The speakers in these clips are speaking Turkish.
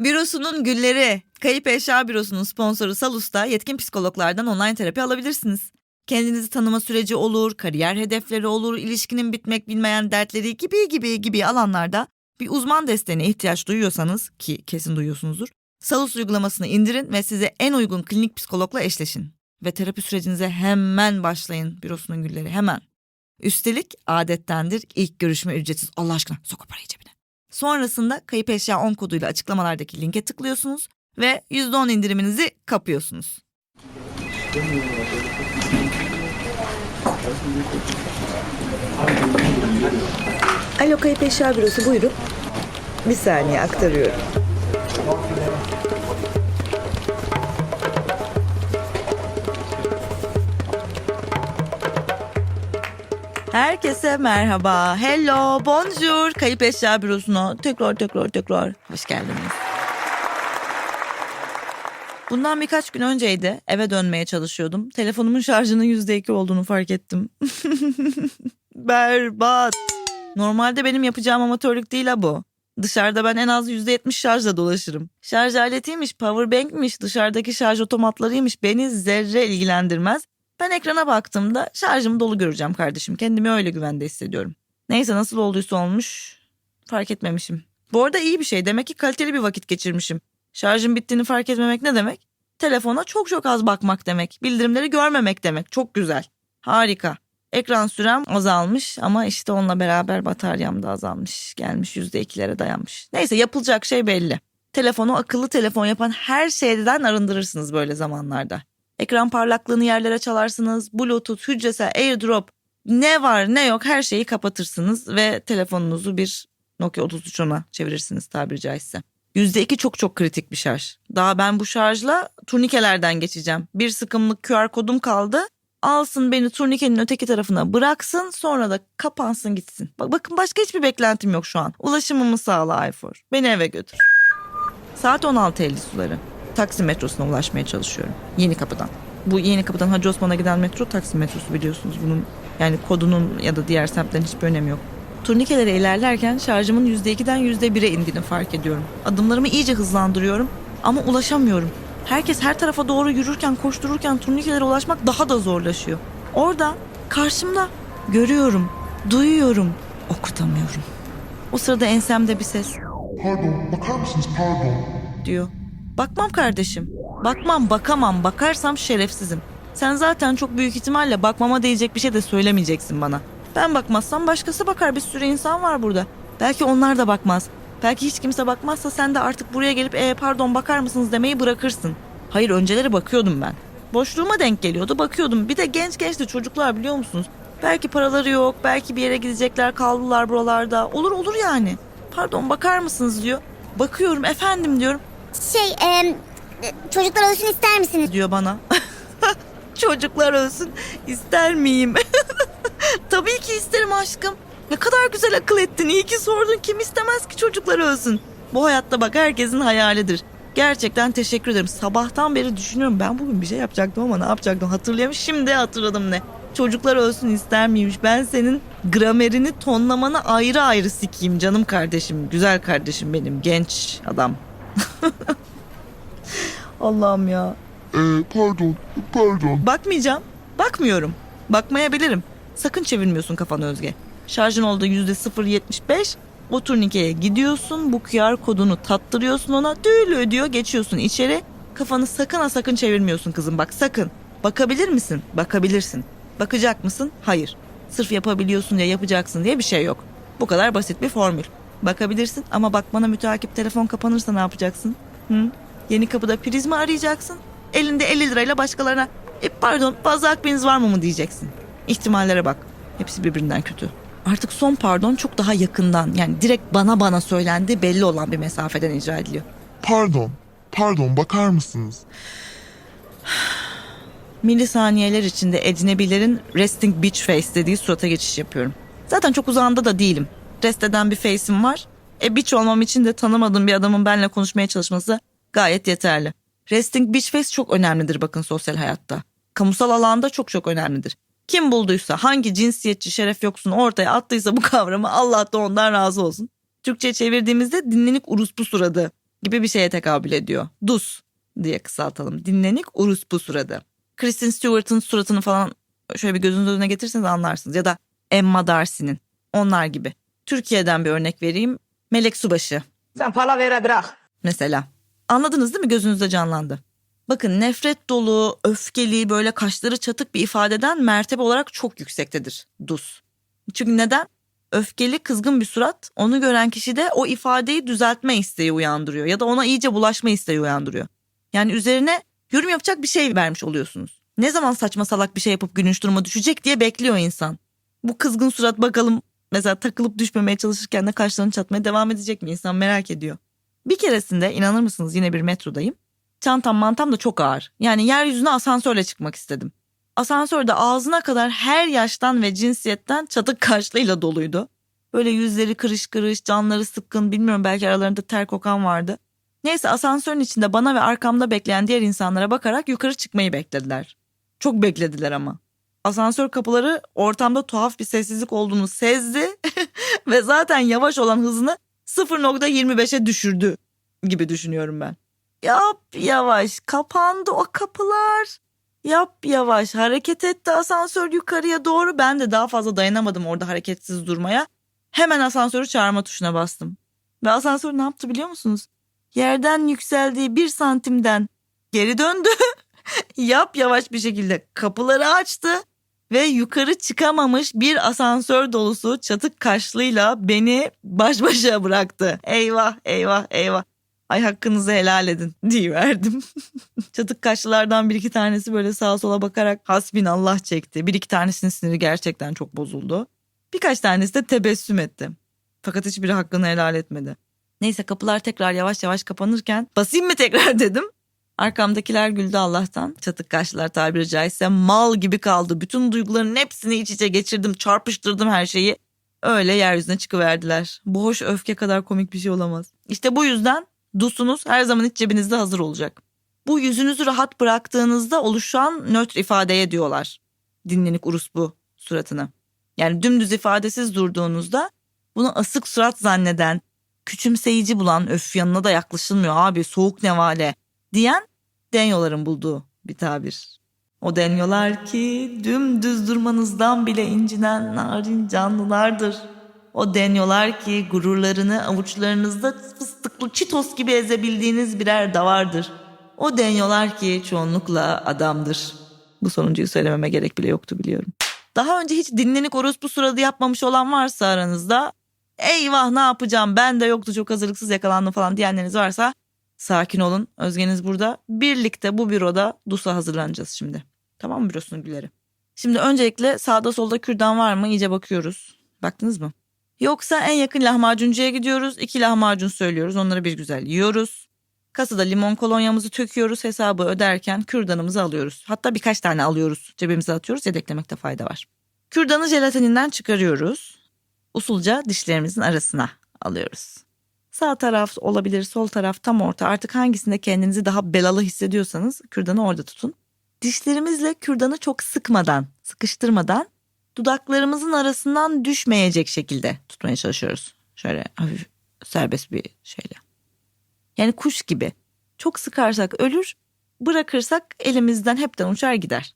Bürosunun gülleri. Kayıp Eşya Bürosu'nun sponsoru Salus'ta yetkin psikologlardan online terapi alabilirsiniz. Kendinizi tanıma süreci olur, kariyer hedefleri olur, ilişkinin bitmek bilmeyen dertleri gibi gibi gibi alanlarda bir uzman desteğine ihtiyaç duyuyorsanız ki kesin duyuyorsunuzdur. Salus uygulamasını indirin ve size en uygun klinik psikologla eşleşin. Ve terapi sürecinize hemen başlayın bürosunun gülleri hemen. Üstelik adettendir ilk görüşme ücretsiz Allah aşkına sok o parayı cebine. Sonrasında kayıp eşya 10 koduyla açıklamalardaki linke tıklıyorsunuz ve %10 indiriminizi kapıyorsunuz. Alo kayıp eşya bürosu buyurun. Bir saniye aktarıyorum. Herkese merhaba. Hello, bonjour. Kayıp eşya bürosuna tekrar tekrar tekrar hoş geldiniz. Bundan birkaç gün önceydi. Eve dönmeye çalışıyordum. Telefonumun şarjının %2 olduğunu fark ettim. Berbat. Normalde benim yapacağım amatörlük değil ha bu. Dışarıda ben en az %70 şarjla dolaşırım. Şarj aletiymiş, powerbankmiş, dışarıdaki şarj otomatlarıymış beni zerre ilgilendirmez. Ben ekrana baktığımda şarjım dolu göreceğim kardeşim. Kendimi öyle güvende hissediyorum. Neyse nasıl olduysa olmuş. Fark etmemişim. Bu arada iyi bir şey. Demek ki kaliteli bir vakit geçirmişim. Şarjın bittiğini fark etmemek ne demek? Telefona çok çok az bakmak demek. Bildirimleri görmemek demek. Çok güzel. Harika. Ekran sürem azalmış ama işte onunla beraber bataryam da azalmış. Gelmiş %2'lere dayanmış. Neyse yapılacak şey belli. Telefonu akıllı telefon yapan her şeyden arındırırsınız böyle zamanlarda. Ekran parlaklığını yerlere çalarsınız. Bluetooth, hücresel, airdrop ne var ne yok her şeyi kapatırsınız ve telefonunuzu bir Nokia 3310'a çevirirsiniz tabiri caizse. %2 çok çok kritik bir şarj. Daha ben bu şarjla turnikelerden geçeceğim. Bir sıkımlık QR kodum kaldı. Alsın beni turnikenin öteki tarafına bıraksın sonra da kapansın gitsin. Bak, bakın başka hiçbir beklentim yok şu an. Ulaşımımı sağla Ayfor. Beni eve götür. Saat 16.50 suları. Taksim metrosuna ulaşmaya çalışıyorum. Yeni kapıdan. Bu yeni kapıdan Hacı Osman'a giden metro Taksim metrosu biliyorsunuz. Bunun yani kodunun ya da diğer semtlerin hiçbir önemi yok. Turnikelere ilerlerken şarjımın %2'den %1'e indiğini fark ediyorum. Adımlarımı iyice hızlandırıyorum ama ulaşamıyorum. Herkes her tarafa doğru yürürken, koştururken turnikelere ulaşmak daha da zorlaşıyor. Orada, karşımda görüyorum, duyuyorum, okutamıyorum. O sırada ensemde bir ses Pardon, bakar mısınız pardon? diyor. Bakmam kardeşim. Bakmam, bakamam. Bakarsam şerefsizim. Sen zaten çok büyük ihtimalle bakmama değecek bir şey de söylemeyeceksin bana. Ben bakmazsam başkası bakar. Bir sürü insan var burada. Belki onlar da bakmaz. Belki hiç kimse bakmazsa sen de artık buraya gelip e, pardon bakar mısınız demeyi bırakırsın. Hayır önceleri bakıyordum ben. Boşluğuma denk geliyordu bakıyordum. Bir de genç genç de çocuklar biliyor musunuz? Belki paraları yok, belki bir yere gidecekler kaldılar buralarda. Olur olur yani. Pardon bakar mısınız diyor. Bakıyorum efendim diyorum. Şey, e, çocuklar ölsün ister misiniz? diyor bana. Çocuklar ölsün ister miyim? Tabii ki isterim aşkım. Ne kadar güzel akıl ettin. İyi ki sordun. Kim istemez ki çocuklar ölsün? Bu hayatta bak herkesin hayalidir. Gerçekten teşekkür ederim. Sabahtan beri düşünüyorum. Ben bugün bir şey yapacaktım ama ne yapacaktım hatırlayamıyorum. Şimdi hatırladım ne. Çocuklar ölsün ister miymiş? Ben senin gramerini, tonlamanı ayrı ayrı sikeyim canım kardeşim. Güzel kardeşim benim. Genç adam. Allah'ım ya. Ee, pardon, pardon. Bakmayacağım. Bakmıyorum. Bakmayabilirim. Sakın çevirmiyorsun kafanı Özge. Şarjın olduğu yüzde 0.75. O turnikeye gidiyorsun. Bu QR kodunu tattırıyorsun ona. Düğülü ödüyor. Geçiyorsun içeri. Kafanı sakın ha sakın çevirmiyorsun kızım. Bak sakın. Bakabilir misin? Bakabilirsin. Bakacak mısın? Hayır. Sırf yapabiliyorsun ya yapacaksın diye bir şey yok. Bu kadar basit bir formül. Bakabilirsin ama bakmana müteakip telefon kapanırsa ne yapacaksın? Hı? Yeni kapıda priz mi arayacaksın? Elinde 50 lirayla başkalarına e, pardon fazla akbiniz var mı mı diyeceksin. İhtimallere bak. Hepsi birbirinden kötü. Artık son pardon çok daha yakından yani direkt bana bana söylendi belli olan bir mesafeden icra ediliyor. Pardon, pardon bakar mısınız? Milisaniyeler içinde ecnebilerin resting bitch face dediği surata geçiş yapıyorum. Zaten çok uzağında da değilim. Rest eden bir face'im var. E bitch olmam için de tanımadığım bir adamın benimle konuşmaya çalışması gayet yeterli. Resting bitch face çok önemlidir bakın sosyal hayatta. Kamusal alanda çok çok önemlidir. Kim bulduysa hangi cinsiyetçi şeref yoksun ortaya attıysa bu kavramı Allah da ondan razı olsun. Türkçe'ye çevirdiğimizde dinlenik uruspu suradı gibi bir şeye tekabül ediyor. DUS diye kısaltalım. Dinlenik uruspu suradı. Kristen Stewart'ın suratını falan şöyle bir gözünüz önüne getirirseniz anlarsınız. Ya da Emma Darcy'nin. Onlar gibi. Türkiye'den bir örnek vereyim. Melek Subaşı Sen palavera bırak. mesela. Anladınız değil mi? Gözünüzde canlandı. Bakın nefret dolu, öfkeli, böyle kaşları çatık bir ifadeden mertebe olarak çok yüksektedir DUS. Çünkü neden? Öfkeli, kızgın bir surat onu gören kişide o ifadeyi düzeltme isteği uyandırıyor ya da ona iyice bulaşma isteği uyandırıyor. Yani üzerine yorum yapacak bir şey vermiş oluyorsunuz. Ne zaman saçma salak bir şey yapıp gülünç duruma düşecek diye bekliyor insan. Bu kızgın surat bakalım mesela takılıp düşmemeye çalışırken de kaşlarını çatmaya devam edecek mi insan merak ediyor. Bir keresinde inanır mısınız yine bir metrodayım. Çantam mantam da çok ağır. Yani yeryüzüne asansörle çıkmak istedim. Asansörde ağzına kadar her yaştan ve cinsiyetten çatık kaşlıyla doluydu. Böyle yüzleri kırış kırış, canları sıkkın, bilmiyorum belki aralarında ter kokan vardı. Neyse asansörün içinde bana ve arkamda bekleyen diğer insanlara bakarak yukarı çıkmayı beklediler. Çok beklediler ama. Asansör kapıları ortamda tuhaf bir sessizlik olduğunu sezdi ve zaten yavaş olan hızını 0.25'e düşürdü gibi düşünüyorum ben. Yap yavaş kapandı o kapılar. Yap yavaş hareket etti asansör yukarıya doğru. Ben de daha fazla dayanamadım orada hareketsiz durmaya. Hemen asansörü çağırma tuşuna bastım. Ve asansör ne yaptı biliyor musunuz? Yerden yükseldiği bir santimden geri döndü. Yap yavaş bir şekilde kapıları açtı. Ve yukarı çıkamamış bir asansör dolusu çatık kaşlıyla beni baş başa bıraktı. Eyvah eyvah eyvah. Ay hakkınızı helal edin diye verdim. Çatık kaşlılardan bir iki tanesi böyle sağa sola bakarak hasbinallah çekti. Bir iki tanesinin siniri gerçekten çok bozuldu. Birkaç tanesi de tebessüm etti. Fakat hiçbiri hakkını helal etmedi. Neyse kapılar tekrar yavaş yavaş kapanırken basayım mı tekrar dedim. Arkamdakiler güldü Allah'tan. Çatık kaşlılar tabiri caizse mal gibi kaldı. Bütün duyguların hepsini iç içe geçirdim, çarpıştırdım her şeyi. Öyle yeryüzüne çıkıverdiler. Bu hoş öfke kadar komik bir şey olamaz. İşte bu yüzden DUS'unuz her zaman iç cebinizde hazır olacak. Bu yüzünüzü rahat bıraktığınızda oluşan nötr ifadeye diyorlar. Dinlenik urus bu suratını. Yani dümdüz ifadesiz durduğunuzda bunu asık surat zanneden, küçümseyici bulan öf yanına da yaklaşılmıyor abi soğuk nevale diyen denyoların bulduğu bir tabir. O denyolar ki dümdüz durmanızdan bile incinen narin canlılardır. O denyolar ki gururlarını avuçlarınızda fıstıklı çitos gibi ezebildiğiniz birer davardır. O denyolar ki çoğunlukla adamdır. Bu sonuncuyu söylememe gerek bile yoktu biliyorum. Daha önce hiç dinlenik orospu suradı yapmamış olan varsa aranızda eyvah ne yapacağım ben de yoktu çok hazırlıksız yakalandım falan diyenleriniz varsa sakin olun Özgeniz burada. Birlikte bu büroda DUS'a hazırlanacağız şimdi. Tamam mı bürosunun gülleri? Şimdi öncelikle sağda solda kürdan var mı iyice bakıyoruz. Baktınız mı? Yoksa en yakın lahmacuncuya gidiyoruz. iki lahmacun söylüyoruz. Onları bir güzel yiyoruz. Kasada limon kolonyamızı töküyoruz. Hesabı öderken kürdanımızı alıyoruz. Hatta birkaç tane alıyoruz. Cebimize atıyoruz. Yedeklemekte fayda var. Kürdanı jelatininden çıkarıyoruz. Usulca dişlerimizin arasına alıyoruz. Sağ taraf olabilir, sol taraf tam orta. Artık hangisinde kendinizi daha belalı hissediyorsanız kürdanı orada tutun. Dişlerimizle kürdanı çok sıkmadan, sıkıştırmadan dudaklarımızın arasından düşmeyecek şekilde tutmaya çalışıyoruz. Şöyle hafif serbest bir şeyle. Yani kuş gibi. Çok sıkarsak ölür, bırakırsak elimizden hepten uçar gider.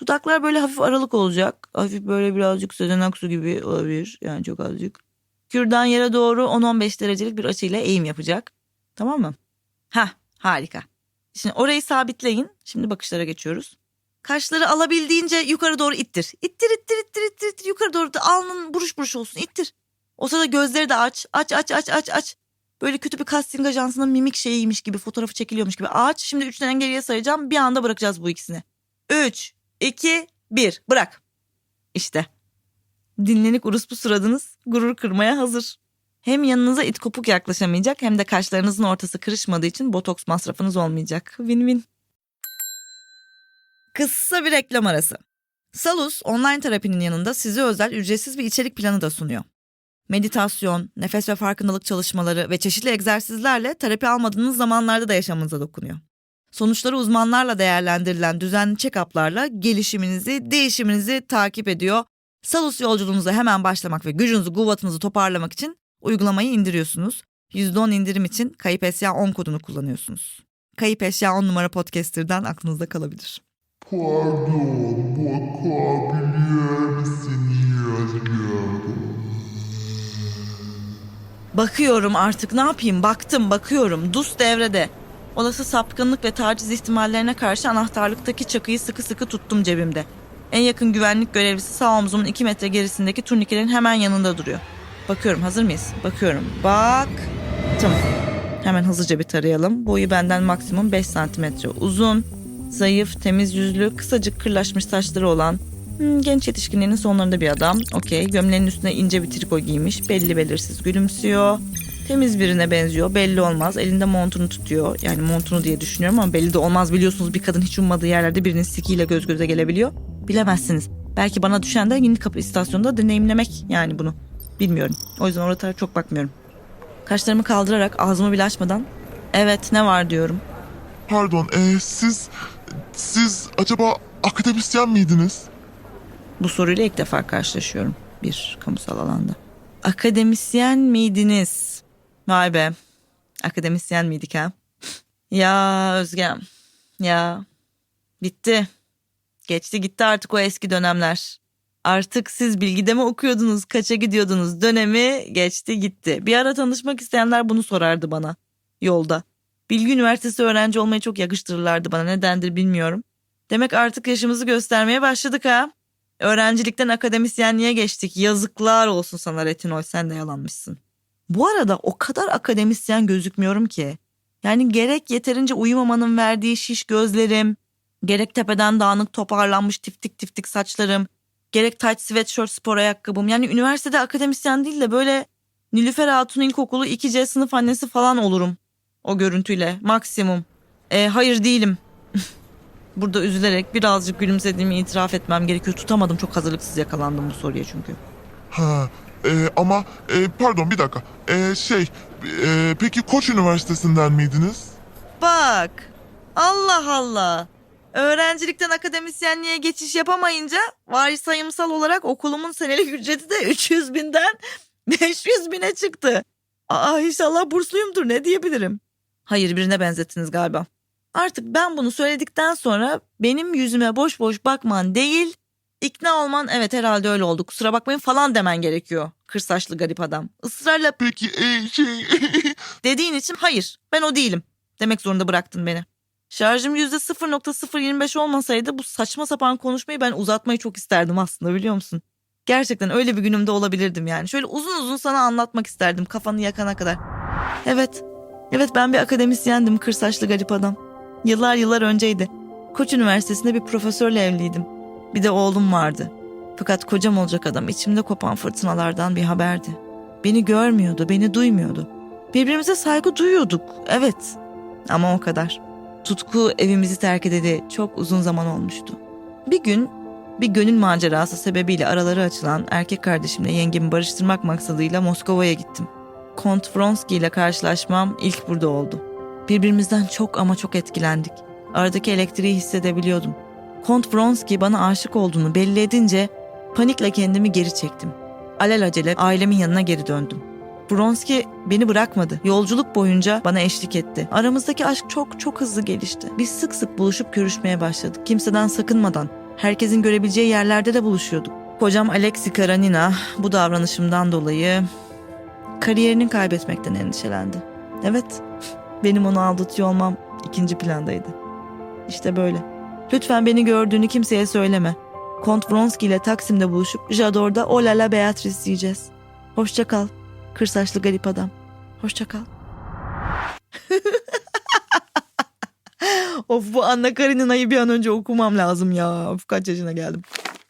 Dudaklar böyle hafif aralık olacak. Hafif böyle birazcık Sezen Aksu gibi olabilir. Yani çok azıcık. Kürdan yere doğru 10-15 derecelik bir açıyla eğim yapacak. Tamam mı? Ha harika. Şimdi orayı sabitleyin. Şimdi bakışlara geçiyoruz. Kaşları alabildiğince yukarı doğru ittir. İttir ittir ittir ittir ittir yukarı doğru da alnın buruş buruş olsun ittir. O sırada gözleri de aç aç aç aç aç aç. Böyle kötü bir casting ajansının mimik şeyiymiş gibi fotoğrafı çekiliyormuş gibi aç. Şimdi üçten geriye sayacağım bir anda bırakacağız bu ikisini. Üç, iki, bir bırak. İşte dinlenik uruspu suradınız gurur kırmaya hazır. Hem yanınıza it kopuk yaklaşamayacak hem de kaşlarınızın ortası kırışmadığı için botoks masrafınız olmayacak. Win win. Kısa bir reklam arası. Salus online terapinin yanında size özel ücretsiz bir içerik planı da sunuyor. Meditasyon, nefes ve farkındalık çalışmaları ve çeşitli egzersizlerle terapi almadığınız zamanlarda da yaşamınıza dokunuyor. Sonuçları uzmanlarla değerlendirilen düzenli check-up'larla gelişiminizi, değişiminizi takip ediyor. Salus yolculuğunuza hemen başlamak ve gücünüzü, kuvvetinizi toparlamak için uygulamayı indiriyorsunuz. %10 indirim için kayıp eşya 10 kodunu kullanıyorsunuz. Kayıp eşya 10 numara podcaster'dan aklınızda kalabilir. Pardon, bakabilir misiniz? Bakıyorum artık ne yapayım baktım bakıyorum dus devrede. Olası sapkınlık ve taciz ihtimallerine karşı anahtarlıktaki çakıyı sıkı sıkı tuttum cebimde. En yakın güvenlik görevlisi sağ omzumun 2 metre gerisindeki turnikelerin hemen yanında duruyor. Bakıyorum hazır mıyız? Bakıyorum. Baktım. Hemen hızlıca bir tarayalım. Boyu benden maksimum 5 santimetre uzun. Zayıf, temiz yüzlü, kısacık kırlaşmış saçları olan Hmm, genç yetişkinliğinin sonlarında bir adam. Okey. Gömleğinin üstüne ince bir triko giymiş. Belli belirsiz gülümsüyor. Temiz birine benziyor. Belli olmaz. Elinde montunu tutuyor. Yani montunu diye düşünüyorum ama belli de olmaz. Biliyorsunuz bir kadın hiç ummadığı yerlerde birinin sikiyle göz göze gelebiliyor. Bilemezsiniz. Belki bana düşen de yeni kapı istasyonunda deneyimlemek yani bunu. Bilmiyorum. O yüzden oraya çok bakmıyorum. Kaşlarımı kaldırarak ağzımı bile açmadan evet ne var diyorum. Pardon, e, siz, siz acaba akademisyen miydiniz? Bu soruyla ilk defa karşılaşıyorum bir kamusal alanda. Akademisyen miydiniz? Vay be. Akademisyen miydik ha? ya Özgem. Ya. Bitti. Geçti gitti artık o eski dönemler. Artık siz bilgide mi okuyordunuz, kaça gidiyordunuz dönemi geçti gitti. Bir ara tanışmak isteyenler bunu sorardı bana yolda. Bilgi Üniversitesi öğrenci olmayı çok yakıştırırlardı bana nedendir bilmiyorum. Demek artık yaşımızı göstermeye başladık ha. Öğrencilikten akademisyenliğe geçtik. Yazıklar olsun sana Retinol sen de yalanmışsın. Bu arada o kadar akademisyen gözükmüyorum ki. Yani gerek yeterince uyumamanın verdiği şiş gözlerim, gerek tepeden dağınık toparlanmış tiftik tiftik saçlarım, gerek tight sweatshirt spor ayakkabım. Yani üniversitede akademisyen değil de böyle Nilüfer Hatun İlkokulu 2C sınıf annesi falan olurum. O görüntüyle maksimum. E, hayır değilim. Burada üzülerek birazcık gülümsediğimi itiraf etmem gerekiyor. Tutamadım çok hazırlıksız yakalandım bu soruya çünkü. Ha, e, ama e, pardon bir dakika. E, şey, e, peki Koç Üniversitesi'nden miydiniz? Bak Allah Allah. Öğrencilikten akademisyenliğe geçiş yapamayınca varsayımsal olarak okulumun senelik ücreti de 300 binden 500 bine çıktı. Aa inşallah bursluyumdur ne diyebilirim. Hayır birine benzettiniz galiba. Artık ben bunu söyledikten sonra benim yüzüme boş boş bakman değil, ikna olman evet herhalde öyle oldu kusura bakmayın falan demen gerekiyor. Kırsaçlı garip adam. Israrla Peki e, şey, dediğin için hayır ben o değilim demek zorunda bıraktın beni. Şarjım %0.025 olmasaydı bu saçma sapan konuşmayı ben uzatmayı çok isterdim aslında biliyor musun? Gerçekten öyle bir günümde olabilirdim yani. Şöyle uzun uzun sana anlatmak isterdim kafanı yakana kadar. Evet, evet ben bir akademisyendim kırsaçlı garip adam. Yıllar yıllar önceydi. Koç Üniversitesi'nde bir profesörle evliydim. Bir de oğlum vardı. Fakat kocam olacak adam içimde kopan fırtınalardan bir haberdi. Beni görmüyordu, beni duymuyordu. Birbirimize saygı duyuyorduk, evet. Ama o kadar. Tutku evimizi terk edeli çok uzun zaman olmuştu. Bir gün bir gönül macerası sebebiyle araları açılan erkek kardeşimle yengemi barıştırmak maksadıyla Moskova'ya gittim. Kont Vronsky ile karşılaşmam ilk burada oldu. Birbirimizden çok ama çok etkilendik. Aradaki elektriği hissedebiliyordum. Kont Vronsky bana aşık olduğunu belli edince panikle kendimi geri çektim. Alelacele ailemin yanına geri döndüm. Vronsky beni bırakmadı. Yolculuk boyunca bana eşlik etti. Aramızdaki aşk çok çok hızlı gelişti. Biz sık sık buluşup görüşmeye başladık. Kimseden sakınmadan. Herkesin görebileceği yerlerde de buluşuyorduk. Kocam Alexi Karanina bu davranışımdan dolayı kariyerini kaybetmekten endişelendi. Evet, benim onu aldatıyor olmam ikinci plandaydı. İşte böyle. Lütfen beni gördüğünü kimseye söyleme. Kont Vronsky ile Taksim'de buluşup Jador'da O La La Beatrice yiyeceğiz. Hoşça kal. Kırsaçlı garip adam. Hoşça kal. of bu Anna Karenina'yı bir an önce okumam lazım ya. Of kaç yaşına geldim.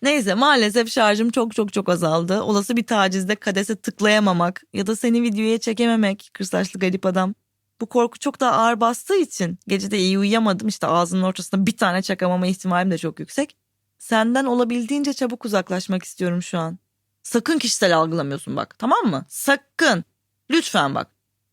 Neyse maalesef şarjım çok çok çok azaldı. Olası bir tacizde kadese tıklayamamak ya da seni videoya çekememek kırsaçlı garip adam. Bu korku çok daha ağır bastığı için gece de iyi uyuyamadım. İşte ağzının ortasında bir tane çakamama ihtimalim de çok yüksek. Senden olabildiğince çabuk uzaklaşmak istiyorum şu an. Sakın kişisel algılamıyorsun bak tamam mı? Sakın. Lütfen bak.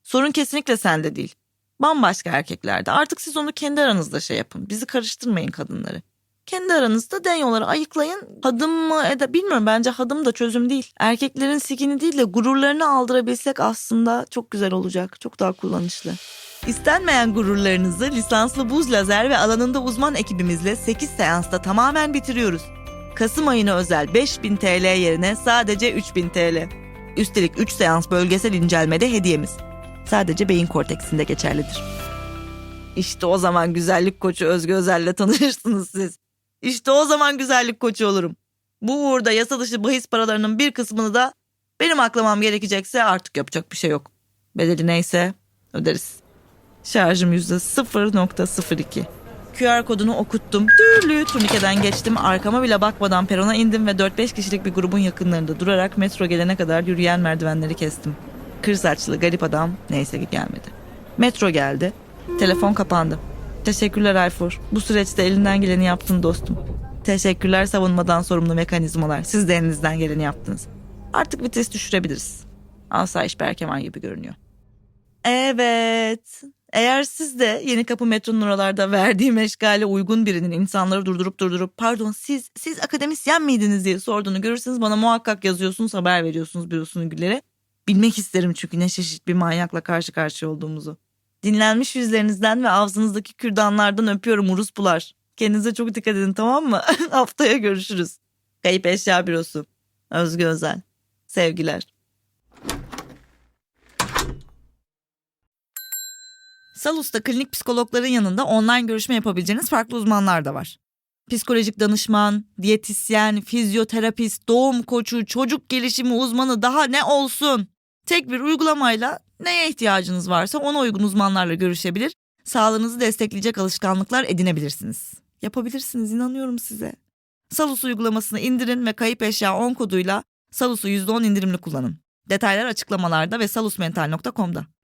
Sorun kesinlikle sende değil. Bambaşka erkeklerde. Artık siz onu kendi aranızda şey yapın. Bizi karıştırmayın kadınları. Kendi aranızda denyoları ayıklayın. Hadım mı ede bilmiyorum bence hadım da çözüm değil. Erkeklerin sikini değil de gururlarını aldırabilsek aslında çok güzel olacak. Çok daha kullanışlı. İstenmeyen gururlarınızı lisanslı buz lazer ve alanında uzman ekibimizle 8 seansta tamamen bitiriyoruz. Kasım ayına özel 5000 TL yerine sadece 3000 TL. Üstelik 3 seans bölgesel incelmede hediyemiz. Sadece beyin korteksinde geçerlidir. İşte o zaman güzellik koçu Özgü Özel'le tanışırsınız siz. İşte o zaman güzellik koçu olurum. Bu uğurda yasa dışı bahis paralarının bir kısmını da benim aklamam gerekecekse artık yapacak bir şey yok. Bedeli neyse öderiz. Şarjım yüzde 0.02. QR kodunu okuttum. Dürlü turnikeden geçtim. Arkama bile bakmadan perona indim ve 4-5 kişilik bir grubun yakınlarında durarak metro gelene kadar yürüyen merdivenleri kestim. Kır saçlı garip adam neyse ki gelmedi. Metro geldi. Telefon kapandı. Teşekkürler Ayfor. Bu süreçte elinden geleni yaptın dostum. Teşekkürler savunmadan sorumlu mekanizmalar. Siz de elinizden geleni yaptınız. Artık vites düşürebiliriz. Asayiş Berkeman gibi görünüyor. Evet. Eğer siz de Yeni Kapı metronun oralarda verdiği meşgale uygun birinin insanları durdurup durdurup pardon siz siz akademisyen miydiniz diye sorduğunu görürseniz bana muhakkak yazıyorsunuz haber veriyorsunuz bürosunun gülleri. Bilmek isterim çünkü ne çeşit bir manyakla karşı karşıya olduğumuzu. Dinlenmiş yüzlerinizden ve ağzınızdaki kürdanlardan öpüyorum uruspular. Kendinize çok dikkat edin tamam mı? Haftaya görüşürüz. Kayıp Eşya Bürosu. Özgü Özel. Sevgiler. Salus'ta klinik psikologların yanında online görüşme yapabileceğiniz farklı uzmanlar da var. Psikolojik danışman, diyetisyen, fizyoterapist, doğum koçu, çocuk gelişimi uzmanı daha ne olsun? Tek bir uygulamayla neye ihtiyacınız varsa ona uygun uzmanlarla görüşebilir, sağlığınızı destekleyecek alışkanlıklar edinebilirsiniz. Yapabilirsiniz inanıyorum size. Salus uygulamasını indirin ve kayıp eşya 10 koduyla Salus'u %10 indirimli kullanın. Detaylar açıklamalarda ve salusmental.com'da.